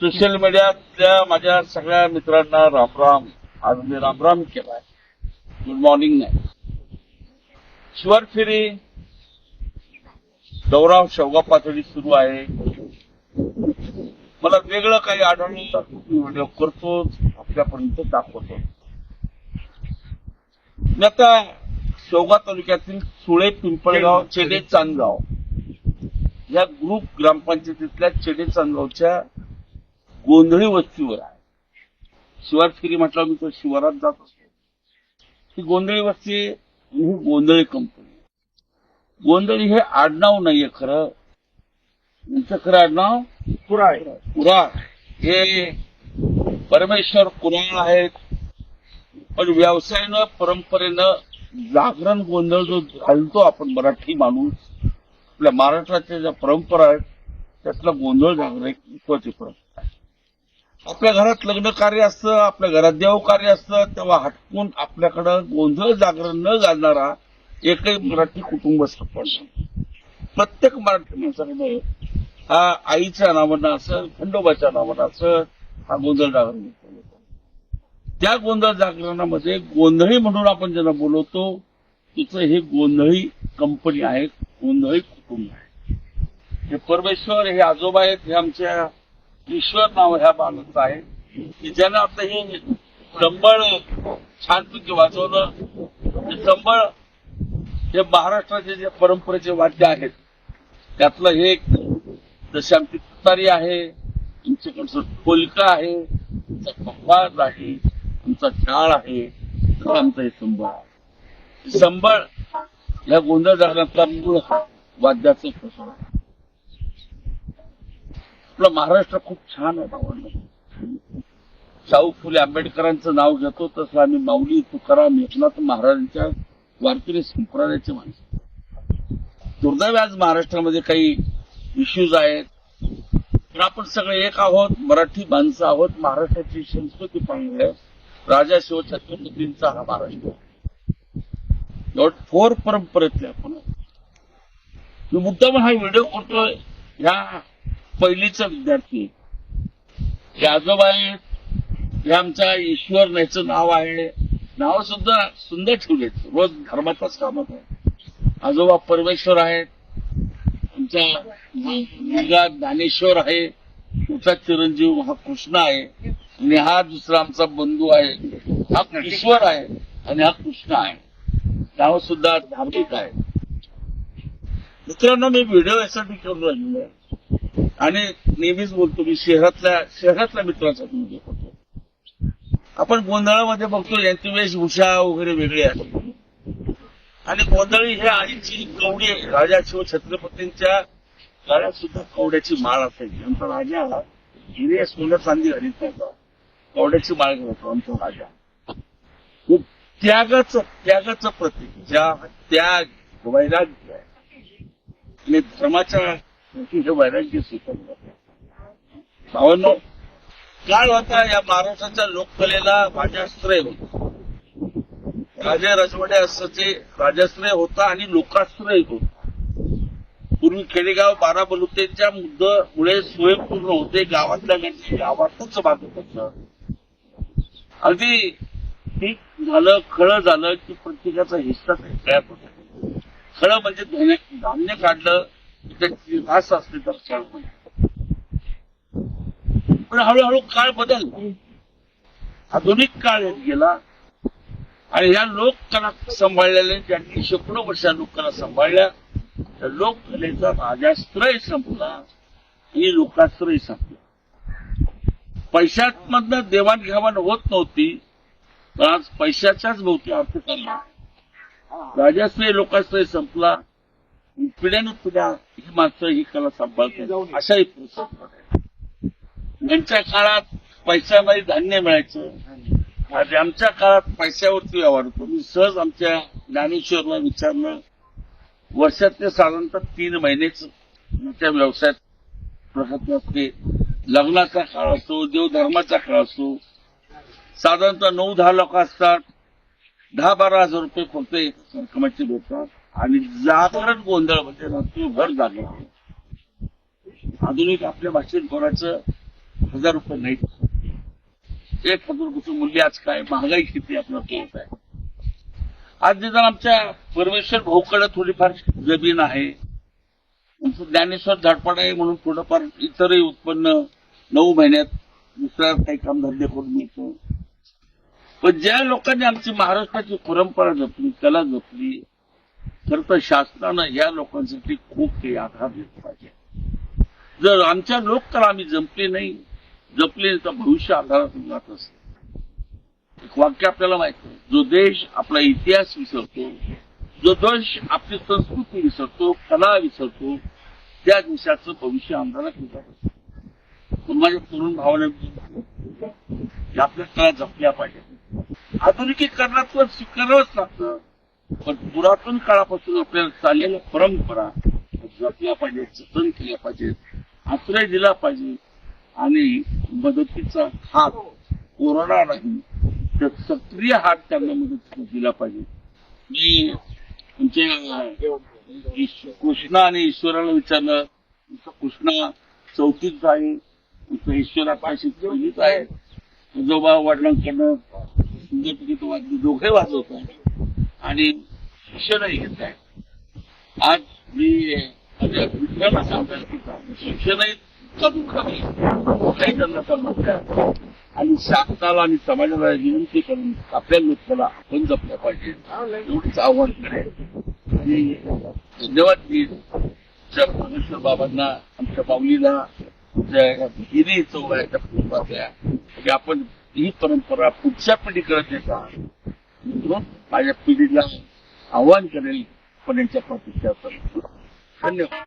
Social मीडियातल्या माझ्या सगळ्या मित्रांना रामराम आज मी रामराम केलाय. गुड मॉर्निंग नाही शिवर फेरी दौरा शेवगा पातळी सुरू आहे. मला वेगळं काही आढळलं मी व्हिडिओ करतो आपल्यापर्यंत दाखवतो. मी आता शेवगा तालुक्यातील सुळे पिंपळगाव चेडे. चांदगाव या ग्रुप ग्रामपंचायतीतल्या चेडे चांदगावच्या गोंधळी वस्तीवर आहे. शिवार फेरी म्हटलं मी तर शिवारात जात असतो. ही गोंधळी वस्ती ही गोंधळी कंपनी गोंधळी हे आडनाव नाहीये खरं. यांचं खरं आडनाव? कुराळ कुराळ हे परमेश्वर कुराळ आहेत. पण व्यवसायानं परंपरेनं जागरण गोंधळ जो घालतो आपण मराठी माणूस आपल्या महाराष्ट्राच्या ज्या परंपरा आहेत त्यातला गोंधळ जागरण एक महत्वाची परंपरा आहे. आपल्या घरात लग्न कार्य असतं आपल्या घरात देव कार्य असतं तेव्हा हटकून आपल्याकडं गोंधळ जागरण न घालणारा एकही मराठी कुटुंब सापडलं प्रत्येक मराठी माणसाकडे हा आईच्या नावानं असं खंडोबाच्या नावानं असं हा गोंधळ जागरण त्या गोंधळ जागरणामध्ये गोंधळी म्हणून आपण ज्यांना बोलवतो तिचं हे गोंधळी कंपनी आहे गोंधळी कुटुंब आहे. हे परमेश्वर हे आजोबा आहेत हे आमच्या ईश्वर नाव ह्या बालकचं आहे. की ज्यानं आता हे संबळ छानपैकी वाजवलं संबळ हे महाराष्ट्राचे जे परंपरेचे वाद्य आहेत त्यातलं हे एक जशी आमची तुतारी आहे तुमच्याकडचं कोलका आहे आमचा पप्पाज आहे आमचा टाळ आहे तर आमचं हे संबळ. आहे संबळ या गोंधळ जागरणातला मूळ वाद्याचं प्रसंग आपलं महाराष्ट्र खूप छान आहे भावांनो. शाहू फुले आंबेडकरांचं नाव घेतो तसं आम्ही माऊली तुकाराम एकनाथ महाराजांच्या वारकरी संप्रदायाचे माणसं. दुर्दैव आज महाराष्ट्रामध्ये काही इश्यूज आहेत. तर आपण सगळे एक आहोत मराठी माणसं आहोत महाराष्ट्राची संस्कृती पाहिली आहे राजा शिवछत्रपतींचा हा महाराष्ट्र. एवढ फोर परंपरेतले आपण. आहोत. मी मुद्दाम हा व्हिडिओ करतोय. ह्या पहिलीचा विद्यार्थी. हे आजोबा आहेत. हे आमच्या ईश्वर याचं नाव आहे. नाव सुद्धा सुंदर ठेवलेत रोज धर्माचाच कामात आहे आजोबा परमेश्वर आहेत. आमचा मुलगा ज्ञानेश्वर आहे. तुमचा चिरंजीव हा कृष्ण आहे. आणि हा दुसरा आमचा बंधू आहे. हा ईश्वर आहे आणि हा कृष्ण आहे. नाव सुद्धा धार्मिक आहे. मित्रांनो मी व्हिडिओ यासाठी करून राहिलेलो आहे. आणि नेहमीच बोलतो मी शहरातल्या शहरातल्या मित्राचा व्हिडिओ करतो आपण गोंधळामध्ये बघतो यांची वेशभूषा वगैरे वेगळी आहे. आणि गोंधळी हे आईची कवडी आहे. राजा शिव छत्रपतींच्या गळ्यात सुद्धा कवड्याची माळ असायची. आमचा राजा हिरे सोनं चांदी घालीत नव्हता कवड्याची माळ घालतो आमचा राजा. त्यागाच त्यागाचं त्यागाचं प्रतीक ज्या त्याग वैराग्य आणि धर्माच्या हे वैराग्य स्वीकारलं भावांनो काळ होता या महाराष्ट्राच्या लोककलेला राजाश्रय होता. राजे राजवाडे असचे राजाश्रय होता आणि लोकाश्रय होता. पूर्वी खेडेगाव बारा बलुतेच्या मुळे स्वयंपूर्ण होते गावातल्या गणती गावातच भागत होतं. अगदी पीक झालं खळ झालं की प्रत्येकाचा हिस्सा तयार होतो. खळ म्हणजे धान्य धान्य काढलं की पण हळूहळू काळ बदल. आधुनिक काळ येत गेला आणि ह्या लोककला सांभाळलेल्या ज्यांनी शेकडो वर्ष लोककला सांभाळल्या त्या लोककलेचा राजाश्रय संपला. ही लोकाश्रय संपला. पैशांमधनं देवाणघेवाण होत नव्हती पण आज पैशाच्याच भोवती अर्थ चालला. राजाश्रय लोकाश्रय संपला. पिढ्यानं पिढ्या ही माणसं ही कला सांभाळतात. अशाही परिस्थिती यांच्या काळात पैशामध्ये धान्य मिळायचं. आज आमच्या काळात पैशावरती व्यवहार होतो. मी सहज आमच्या ज्ञानेश्वरला विचारलं. वर्षातले साधारणतः तीन महिनेच त्या व्यवसायात प्रगत असते. लग्नाचा काळ असतो देवधर्माचा काळ असतो साधारणतः नऊ दहा लोक असतात. दहा बारा हजार रुपये फक्त एका रकमाचे भेटतात आणि जागरण गोंधळ म्हणजे रात्रीभर जागे. आधुनिक आपल्या भाषेत बोलायचं हजार रुपये नाही. एक हजार रुपयाचं मूल्य आज काय? महागाई किती आपल्याला कळत आहे? आज निदान आमच्या परमेश्वर भाऊकडे थोडीफार जमीन आहे ज्ञानेश्वर धडपड आहे म्हणून थोडंफार इतरही उत्पन्न नऊ महिन्यात दुसऱ्या काही कामधंदे करून मिळतो. पण ज्या लोकांनी आमची महाराष्ट्राची परंपरा जपली कला जपली खर तर शासनानं या लोकांसाठी खूप काही आधार दिला पाहिजे. जर आमच्या लोक तर आम्ही जमले नाही जपले तर भविष्य आधारातून जात असते एक वाक्य आपल्याला माहीत जो देश आपला इतिहास विसरतो जो देश आपली संस्कृती विसरतो कला विसरतो त्या देशाचं भविष्य आमदारात जात असतं. पण माझ्या तरुण भावाने आपल्या कला जपल्या पाहिजे आधुनिकीकरणात तर स्वीकारावंच लागतं. पण पुरातन काळापासून आपल्याला चाललेल्या परंपरा जपल्या पाहिजेत जतन केल्या पाहिजेत आश्रय दिला पाहिजे आणि मदतीचा हात कोरोना नाही तर सक्रिय हात त्यांना मदत दिला पाहिजे. मी तुमचे कृष्णा आणि ईश्वराला विचारलं तुमचं कृष्णा चौथीत आहे तुमचं ईश्वर आताशी पहिलीच आहे. आजोबा वडिलांकडनं दोघे वाजवत आहे आणि शिक्षणही घेत आहे आज मी शिक्षणही कमी कमी काही त्यांना समजतं आणि शासनाला आणि समाजाला विनंती करून आपल्या लोकांना आपण जपलं पाहिजे. एवढंच आव्हान करेल आणि धन्यवाद मी परमेश्वर बाबांना आमच्या माऊलीला आमच्या हिरी चौघाच्या कुटुंबातल्या की आपण ही परंपरा पुढच्या पिढीकडे देत. आहात म्हणून माझ्या पिढीला आव्हान करेल पण यांच्या प्रतिष्ठा धन्यवाद.